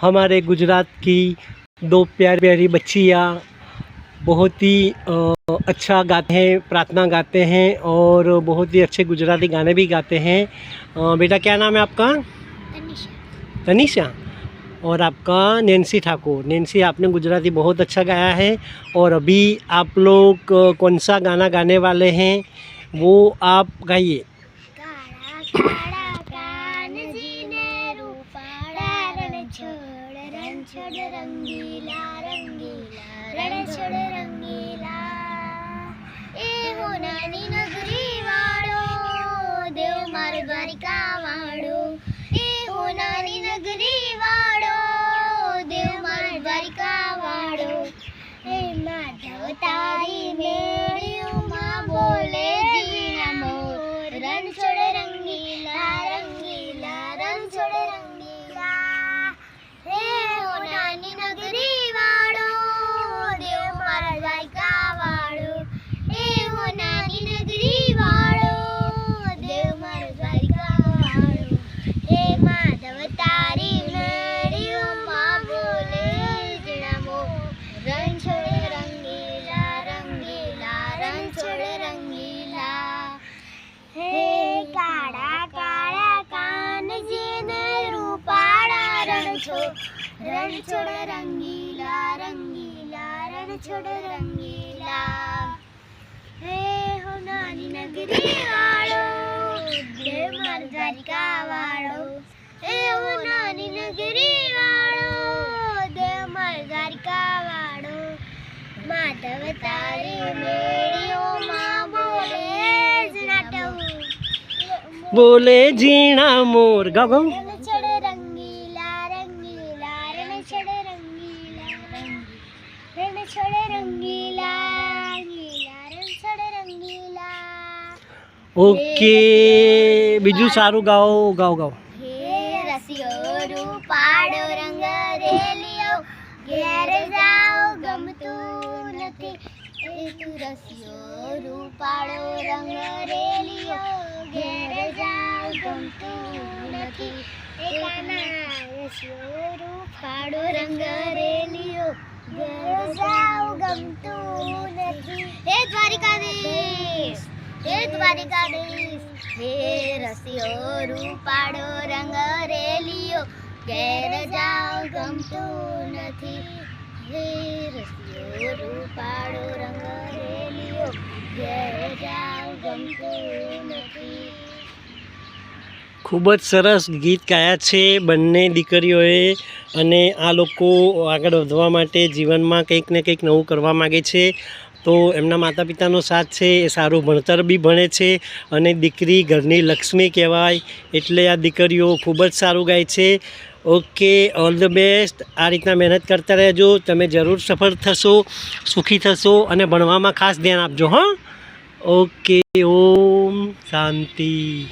हमारे गुजरात की दो प्यारी प्यारी बच्चियाँ बहुत ही अच्छा गाते हैं प्रार्थना गाते हैं और बहुत ही अच्छे गुजराती गाने भी गाते हैं। बेटा क्या नाम है आपका? तनिषा और आपका नैन्सी ठाकुर। नैन्सी आपने गुजराती बहुत अच्छा गाया है और अभी आप लोग कौन सा गाना गाने वाले हैं? वो आप गाइए કાળા કાળા કાનજીને રૂપાળા રણછોડ રણછોડ રંગીલા રંગીલા રણછોડ રંગીલા એ હો નાની નગરી વાળો દેવ માર દ્વારિકા વાળો એ હો નાની નગરી વાળો દેવ માર દ્વારિકા વાળો હે માધવ તારી મેળીઓમાં રણછોડ રણછોડ રંગીલા રંગીલા રણ છોડ રંગીલા હે હો નાની નગરી વાળો દેવ માર દ્વારિકા વાળો હે હો નાની નગરી વાળો દે માર દ્વારિકા વાળો માધવ તારી મેળીઓમાં બોલે જ નાટવું બોલે જીણા મોર ગાવ રણછોડ રંગીલા રંગીલા રણછોડ રંગીલા ઓકે બીજું સારું ગાઓ ગાઓ ગાઓ હે રસિયો રૂપાળો રંગ રેલિયો ઘેર જાઓ ગમતું નથી એ તું રસિયો રૂપાળો રંગ રેલિયો ઘેર જાઓ ગમતું નથી એ કાના રસિયો રૂપાળો રંગ રેલિયો ઘેર ગમતું નથી હે દ્વારિકાધીશ હે દ્વારિકાધીશ, હે રસિયો રૂપાડો રંગ રેલીઓ. ઘેર જાઓ ગમતું નથી. હે રસિયો રૂપાડો રંગ રેલીઓ. ઘેર જાઓ ગમતું નથી. ખૂબ જ સરસ ગીત ગાયા છે બંને દીકરીઓએ અને આ લોકો આગળ વધવા માટે જીવનમાં કંઈક ને કંઈક નવું કરવા માગે છે. તો એમના માતા પિતાનો સાથ છે, એ સારું ભણતર બી ભણે છે અને દીકરી ઘરની લક્ષ્મી કહેવાય એટલે આ દીકરીઓ ખૂબ જ સારું ગાય છે. Okay, all the best. આ રીતના મહેનત કરતા રહેજો. તમે જરૂર સફળ થશો, સુખી થશો અને ભણવામાં ખાસ ધ્યાન આપજો, હા? ઓકે, ઓમ શાંતિ.